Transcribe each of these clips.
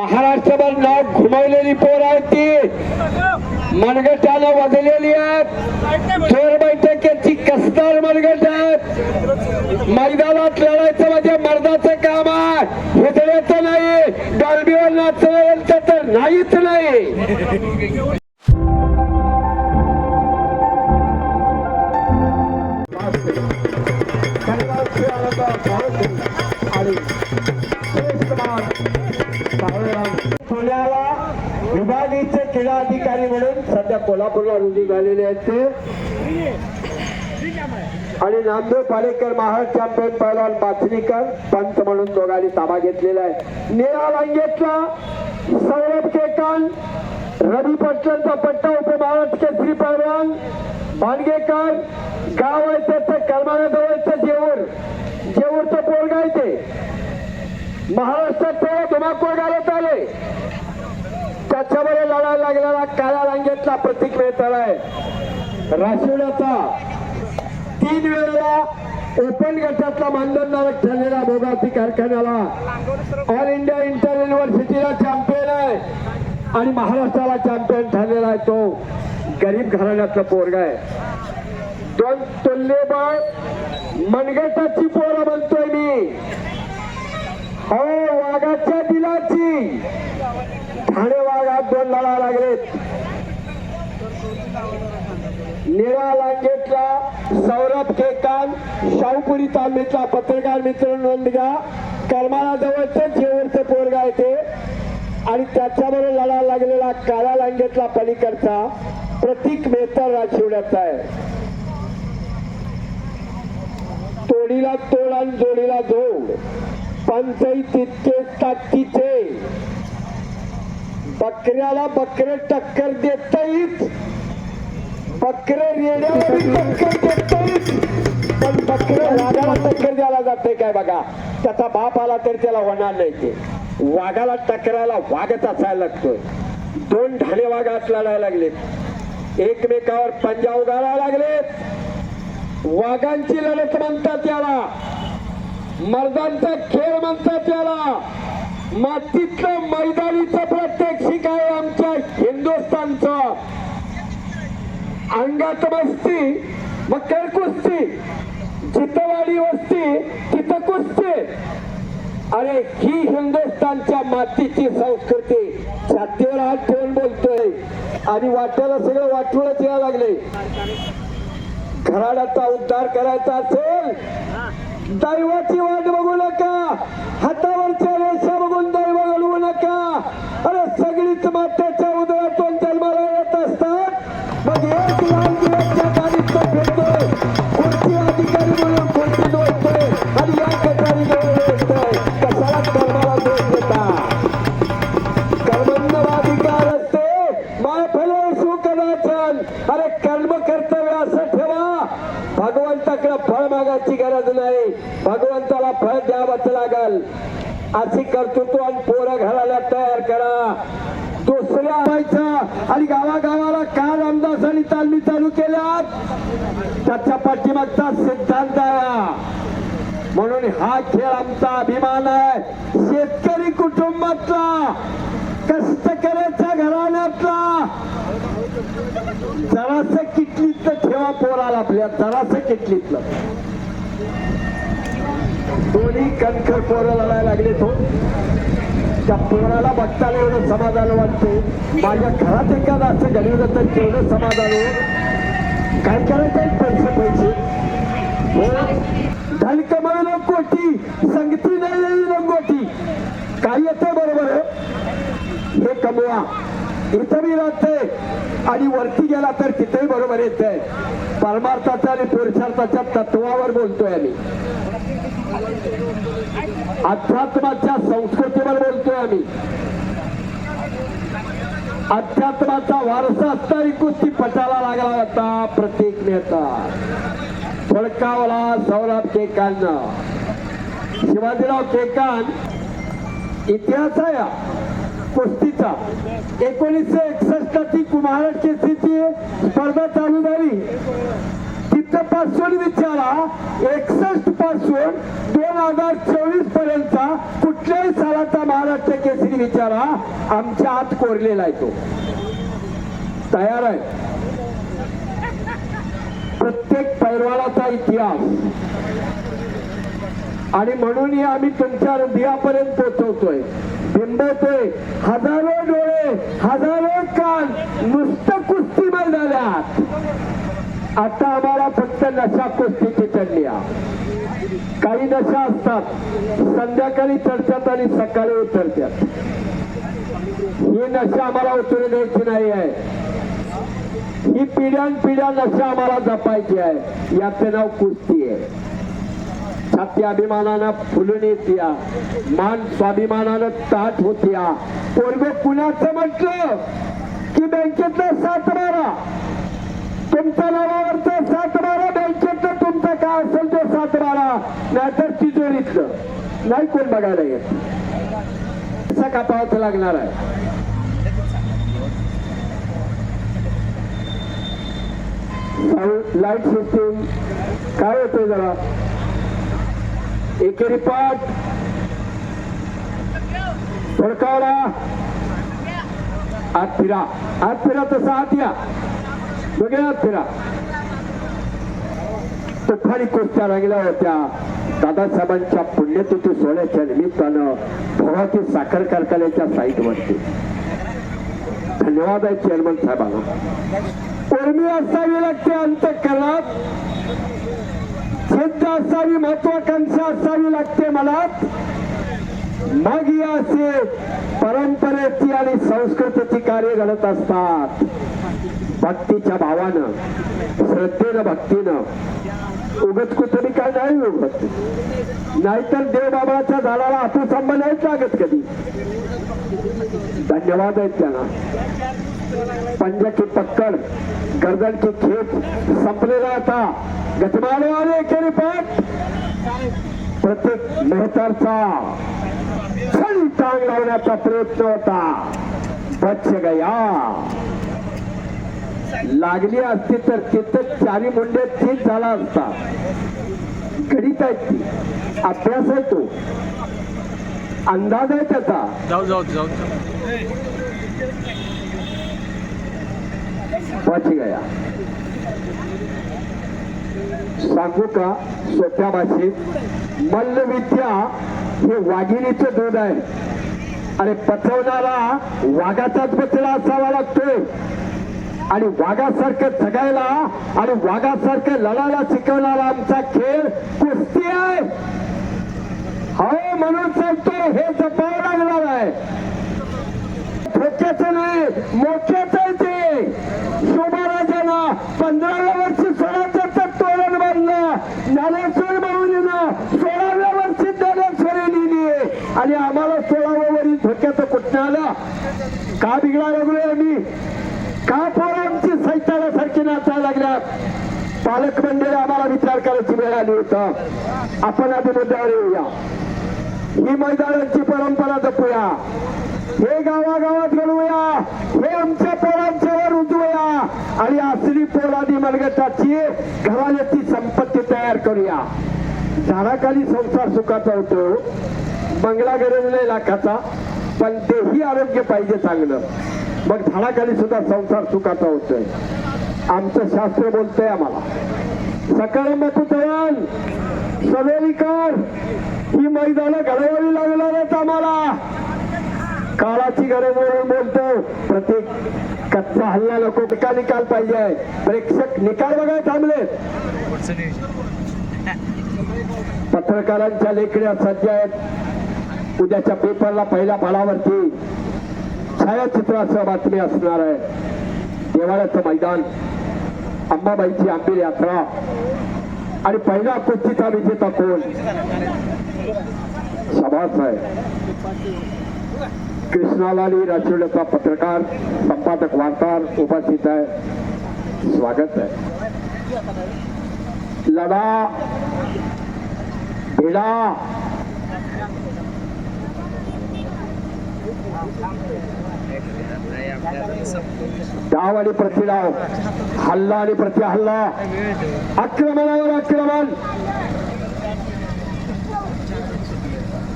महाराष्ट्रभर नाव घुमवलेली पोर आहेत ती. मनगटाला वाजलेली आहेत. चोर बैठकीची कसदार मनगट आहेत. मैदानात विभागीय क्रीडा अधिकारी म्हणून सध्या कोल्हापूरला रुजू झालेले आहेत ते. आणि नामदेव पालेकर महाराज चॅम्पियन पहिलवान पाचनीकर पंत म्हणून दोघांनी ताबा घेतलेला आहे. निळा लांगेतला सौरभ केकान रवी पटलनचा पट्टा उपमहाराष्ट्र केसरी पहलवान. भांडगेकर गाव आहे त्याचं करमाळ्याजवळचं जेऊर. जेऊरचं पोरगा आहे ते. महाराष्ट्रात थोडा धुमाकूळ घालत आले. त्याच्यामध्ये लढायला लागलेला काळ्या रांगेतला प्रतीक मेहतर आहे राशिवड्याचा तीन वेळेला ओपन गटातला मानधनधारक ठरलेला भोगावती कारखान्याला. ऑल इंडिया इंटर युनिव्हर्सिटीला चॅम्पियन आहे. आणि महाराष्ट्राला चॅम्पियन ठरलेला आहे तो. गरीब घराण्यातला पोरगा आहे. दोन तुल्यबळ मनगटाची पोरं म्हणतोय मी. हो वाघाच्या दिलाची ठाणे वाघात दोन लढा लागलेत. निळा लांगेटला सौरभ केकान शाहूपुरी तालमीतला पत्रकार मित्र नोंद घ्या करमाळा जवळच जेवरचं पोरगा येते आणि त्याच्याबरोबर लढा लागलेला काळा लांगेटला पलीकडचा प्रतीक मेहतर राशिवड्याचा आहे. तोडीला तोड आणि जोडीला जोड. पंचही तितके ताकदीचे. बकऱ्याला बकरे टक्कर देताईत बकरे रेड्याला टक्कर देता येत पण बकरे वाघाला टक्कर द्यायला जाते काय बघा? त्याचा बाप आला तरी त्याला होणार नाही ते. वाघाला टक्करायला वाघच असायला लागतोय. दोन ढाणे वाघ लढायला लागलेत. एकमेकावर पंजा उगायला लागलेत. वाघांची लढत म्हणतात याला. मर्दांचा खेळ म्हणतात याला. मातीतलं मैदानीचं प्रात्यक्षिक आहे आमच्या हिंदुस्थानचं अंगात बसती मकर कुस्ती जितवाडी वस्ती तिथं कुस्ती. अरे ही हिंदुस्थानच्या मातीची संस्कृती छातीवर हात ठेवून बोलतोय. आणि वाट्याला सगळं वाटवळच यायला लागले. घराण्याचा उद्धार करायचा असेल दैवाची वाट बघू नका. हातावरच्या रेषा बघून दैव घालवू नका. अरे सगळीच मात्याच्या उदरातून जन्माला येत असतात. मग एक लहान दिवसच्या गाडीत फिरतोय. खुर्ची अधिकारी म्हणून खुर्ची दोडतोय आणि या कटारी जवळ येतोय कशाला कर्माला दोष देता कर्मंदवाधिकार असते. माय फले सु अरे कर्म कर्तव्य असं ठेवा. भगवंताकडे फळ मागायची गरज फळ द्यावंच लागल. अशी कर्तृत्व आणि पोरं घराला तयार करा. दुसऱ्या व्हायचं आणि गावागावाला काय रामदास आणि तालमी चालू केल्या त्याच्या पाठीमागचा सिद्धांत आहे म्हणून हा खेळ आमचा अभिमान आहे. शेतकरी कुटुंबातला कष्टकऱ्याच्या घराण्यातला. जरास किटलीतलं ठेवा पोराला आपल्या जरास किटलीतलं. दोन्ही कणखर पोरं लढायला लागले तो त्या पोराला बघताना एवढं समाधान वाटते माझ्या घरात एखादा असं घडवलं तर तेवढं समाधान होत काय करायचं? पैसे पैसे. झाली धनक म्हणून कोटी संगती नाही येईल रंगोटी काय येते बरोबर? हे कमवा. इथं मी राहते आणि वरती गेला तर तिथेही बरोबर येते परमार्थाच्या आणि पुरुषार्थाच्या तत्वावर बोलतोय आम्ही. अध्यात्माच्या संस्कृतीवर बोलतोय आम्ही. अध्यात्माचा वारसा असणारी कुस्ती पटाला लागला होता प्रतीक नेता. फडकावला सौरभ केकान. शिवाजीराव केकान इतिहास आहे कुस्तीचा. एकोणीसशे एकसष्ट ची कुमार केसरीची स्पर्धा चालू झाली. तिथपासून विचारा एकसष्ट पासून दोन हजार चोवीस पर्यंतचा कुठल्याही सालाचा महाराष्ट्र केसरी विचारा आमच्या आत कोरलेला आहे तो. तयार आहे. प्रत्येक पैलवानाचा इतिहास. आणि म्हणून आम्ही तुमच्या हृदयापर्यंत पोहोचवतोय. बिंबवतोय. हजारो डोळे हजारो कान नुसतं कुस्ती झाल्यात आता आम्हाला फक्त नशा कुस्तीची चढली काही नशा असतात. संध्याकाळी चढतात आणि सकाळी उतरतात. ही नशा आम्हाला उतरू द्यायची नाही आहे. ही पिढ्यान पिढ्या नशा आम्हाला जपायची आहे. याचं नाव कुस्ती आहे. छाती अभिमानानं फुलून येत्या. मान स्वाभिमानानं ताट होत्या. पोरग कुणाचं म्हटलं? की बँकेतलं सात बारा तुमच्या नावावरचं सातबारा बँकेतलं तुमचं काय असेल ते सातबारा. नाहीतर तिजोरीतलं नाही कोण बघायला येत. असा कापावं लागणार आहे. लाइट सिस्टीम काय होतंय जरा? एकेरी पाठ थोडकावला आत फिरा. आत फिरा तसा आत या. दोघे फिरा. तुफानी कुस्त्या रंगल्या होत्या. दादासाहेबांच्या पुण्यतिथी सोहळ्याच्या निमित्तानं भोगाची साखर कारखान्याच्या साईट वरती धन्यवाद आहे चेअरमन साहेबांना. उर्मी असावी लागते अंतकरणात. जिद्द असावी महत्वाकांक्षा असावी लागते मला मग या असे परंपरेची आणि संस्कृतीची कार्य घडत असतात. भक्तीच्या भावानं श्रद्धेनं भक्तीनं. उगत कुठे काय नाही उगत नाहीतर देवबाबाच्या झाडाला आता आंबा नाहीच लागत कधी. धन्यवाद आहेत त्यांना. पंजाची पक्कड गर्दन की खेप संपलेला आता. गतमाने आले एकेरी पाठ. प्रत्येक मेहतरचा छळ टांग लावण्याचा प्रयत्न होता. बच्च गया लागली असती तर तिथं चारी मुंडे ठीक झाला असता गणित आहेत ती. अभ्यास आहे तो. अंदाज आहे त्याचा. जाऊ जाऊ जाऊ. जाऊ. बच गया. सांगू का सोप्या भाषेत मल्लविद्या हे वाघिणीचं दूध आहे. आणि पचवणारा वाघाचाच बचला असावा लागतोय. आणि वाघासारखं जगायला आणि वाघासारखं लढायला शिकवणारा आमचा खेळ कुस्ती आहे. हो म्हणून सांगतो हे जपावं लागणार आहे. ठोक्याचं नाही मोठ्याच आहे ते. शोभाराजांना पंधराव्या वर्षी सोळाचं तोरण बांधलं. ज्ञानेश्वर माऊलीनं सोळाव्या वर्षी ज्ञानेश्वरी लिहिली आणि आम्हाला सोळाव्या वरील धोक्याचं कुठं आलं? का बिघडा लागलोय आम्ही? का पोरं आमची सैतानासारखी नाचायला लागल्या. पालक मंडळी आम्हाला विचार करायची वेळ आली होतं. आपण आधी मुद्द्यावर येऊया. ही मैदानांची परंपरा जपूया. हे गावागावात घडवूया. हे आमच्या पोरांच्यावर उजवूया आणि असली पोरादी मनगटाची घराण्याची संपत्ती तयार करूया. झाडाखाली संसार सुखाचा होतो. बंगला गरजले लाखाचा. पण तेही आरोग्य पाहिजे चांगलं. मग झाडाखाली सुद्धा संसार सुखाचा होतोय. आमचं शास्त्र बोलतंय आम्हाला. सकाळी बापू चव्हाण सवेलीकर ही मैदानं घडवावी लागणारच आम्हाला. काळाची गरज म्हणून बोलतो. प्रत्येक कच्चा हल्ला नको. टिका निकाल पाहिजे. प्रेक्षक निकाल बघाय थांबलेत पत्रकारांच्या लेखण्या सज्ज आहेत. उद्याच्या पेपरला पहिल्या पानावरती छायाचित्रासह बातमी असणार आहे. देवाळ्याचं मैदान अंबाबाईची आंबील यात्रा आणि पहिला कुस्तीचा विजेता कोण? सभास आहे. कृष्णालाली राजवड्याचा पत्रकार संपादक वार्ताहर उपस्थित आहे. स्वागत आहे. लढा भिडा. डाव आणि प्रतिडाव हल्ला आणि प्रति हल्ला आक्रमणावर आक्रमण.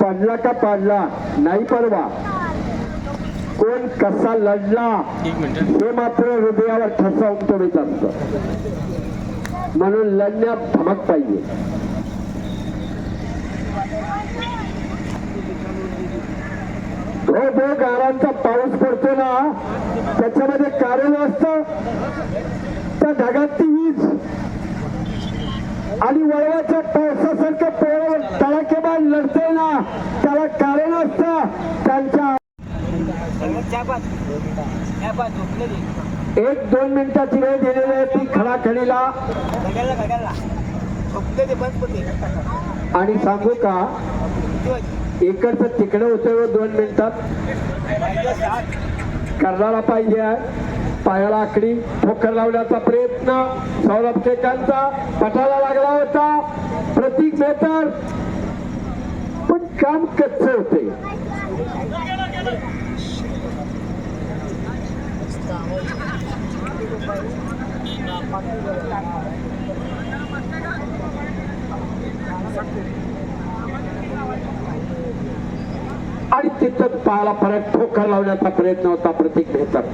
पडला का पाडला? नाही परवा कोण कसा लढला? हे मात्र हृदयावर ठसा उमटवित असत. म्हणून लढण्यात धमक पाहिजे. धो गारांचा पाऊस पडतो ना त्याच्यामध्ये कारण असतं त्या ढगात ती वीज आणि वळवाच्या पावसासारखं पोळ तडाखेबाद लढते ना त्याला कारण असतं त्यांच्या एक दोन मिनिटाची वेळ दिलेली आहे ती खडाखडीला. आणि सांगू का? इकडचं तिकडं उतरव व दोन मिनिटात. करणारा पाहिजे पायाला आकडी ठोकर लावण्याचा प्रयत्न. सौरभ शेखांचा पटाला लागला होता. प्रतीक मेहतर. पण काम कच्च होते. आणि तिथं पायाला परत ठोकर लावण्याचा प्रयत्न होता प्रतीक मेहतर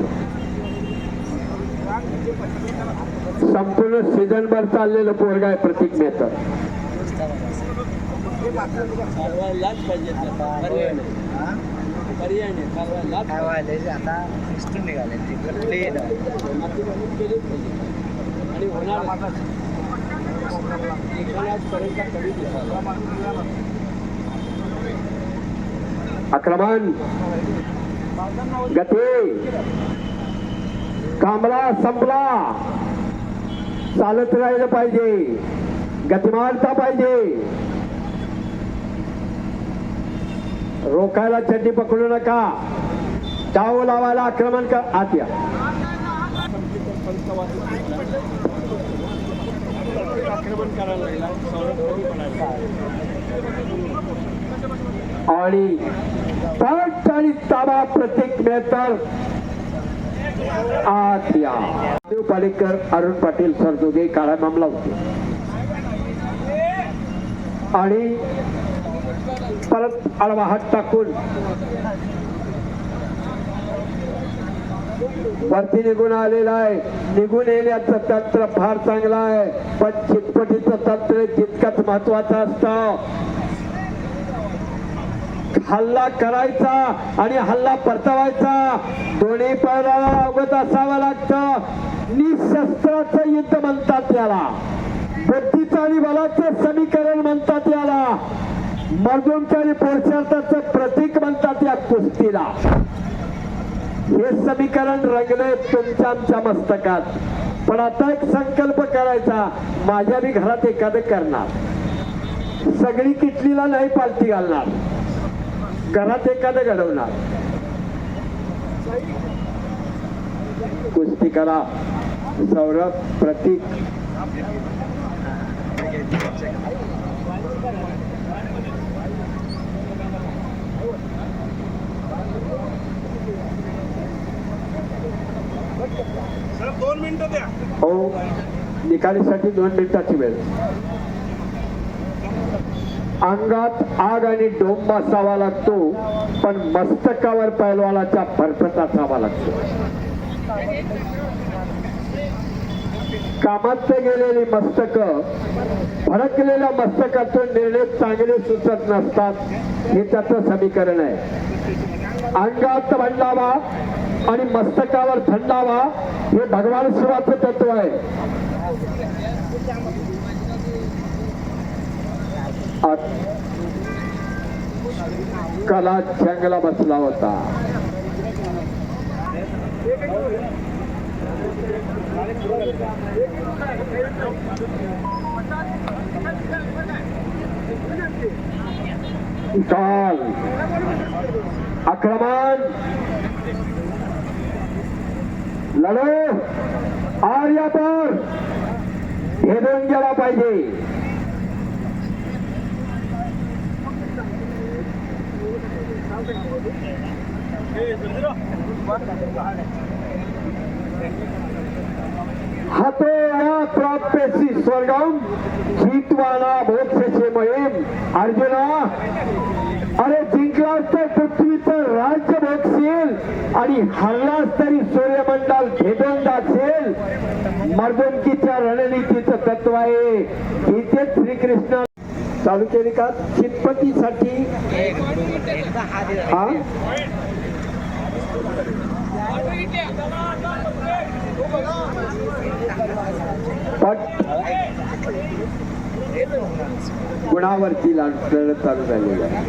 संपूर्ण सीझनभर चाललेलं पोरग आहे प्रतीक मेहतर आता निघून निघाले तिकडे प्लेन आक्रमण गती कांबळा संपला. चालत राहिलं पाहिजे. गतिमानता पाहिजे. रोखायला चड्डी पकडू नका. डाव लावायला आक्रमण कर आत या. आणि पट आणि ताबा प्रत्येक मेहतर आत या. देव पालेकर अरुण पाटील सर दोघे काळा मामला होते. आणि परत आडवा हात टाकून वरती निघून आलेला आहे. निघून येण्याचं तंत्र फार चांगलं आहे. पण चितपटीचं तंत्र तितकंच महत्वाचं असतं हल्ला करायचा आणि हल्ला परतवायचा. दोन्ही पैराला अवगत असावं लागतं. निशस्त्राचं युद्ध म्हणतात याला. बुद्धीचं आणि बलाचं समीकरण म्हणतात याला. मर्दूंच्या आणि पुरुषार्थाचं प्रतीक म्हणतात या कुस्तीला. हे समीकरण रंगले तुमच्या आमच्या मस्तकात. पण आता एक संकल्प करायचा. माझ्या बी घरात एखादं करणार. सगळी किटलीला नाही पालटी घालणार. घरात एखादं घडवणार. कुस्ती करा. सौरभ प्रतीक. दोन मिनिटं द्या. हो निकालीसाठी दोन मिनिटाची वेळ. अंगात आग आणि डोंब असावा लागतो पण मस्तकावर पैलवानाच्या फरफट असावा लागतो. कामात गेलेली मस्तक भडकलेल्या मस्तकातून निर्णय चांगले सुचत नसतात हे त्याचं समीकरण आहे. अंगात भंडावा आणि मस्तकावर थंडावा हे भगवान शिवाचं तत्व आहे. कला चंगला बसला होता. काल आक्रमण. लढो. आर्यापर भेदून गेला पाहिजे. हातोया प्राप्यसी स्वर्गम जितवाना मोक्षचे मोहीम अर्जुना अरे जिंकलास तर पृथ्वीचं राज्य भोगशील आणि हरलास तरी सूर्यमंडल भेदून जाशील मर्दुंकीच्या रणनीतीचं तत्व आहे इथेच श्रीकृष्ण तालुक्याने का चितपतीसाठी एक दोन हा गुणावरती लढत चालू झालेली आहे.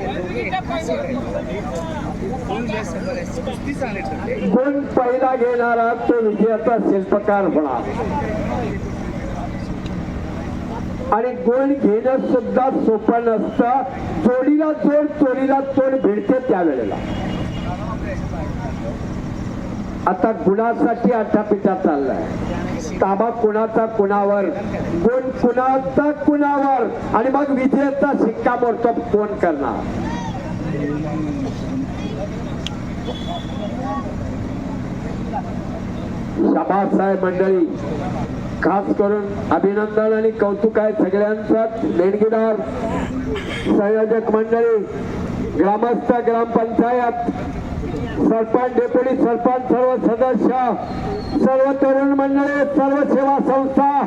दोन गुण पहिला घेणारा तो विजयाचा शिल्पकार होणार? आणि गुण घेणं सुद्धा सोपं नसतं. चोरीला जोड चोरीला तोड भिडते त्यावेळेला. आता गुणासाठी आठापिठा चाललाय. ताबा कुणाचा कुणावर? गुण कुणाचा कुणावर? आणि मग विजयाचा शिक्कामोर्तब कोण करणार? सभासाहेब मंडळी. खास करून अभिनंदन आणि कौतुक आहे सगळ्यांचाच देणगीदार संयोजक मंडळी ग्रामस्थ ग्रामपंचायत सरपंच डेप्युटी सरपंच सर्व सदस्य सर्व तरुण मंडळी सर्व सेवा संस्था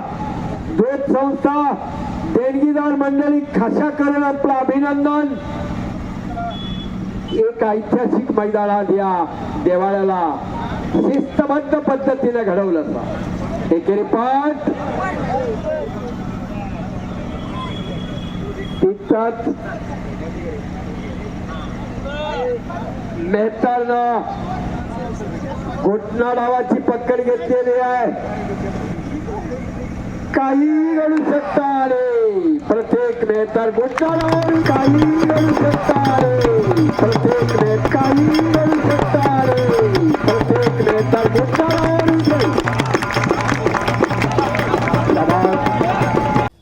दूध संस्था देणगीदार मंडळी खाशा करून आपलं अभिनंदन. एक ऐतिहासिक मैदानात या देवाळ्याला शिस्तबद्ध पद्धतीने घडवलं. एकेरी पाठ. तिथंच मेहतारनं घोटना डावाची पकड घेतलेली आहे. काही घडू शकता रे प्रत्येक मेहतार घोटना डावावरून काही घडू शकता रे प्रत्येक मेहत काही घडू शकता रे प्रत्येक मेहतार घोटना डावावरून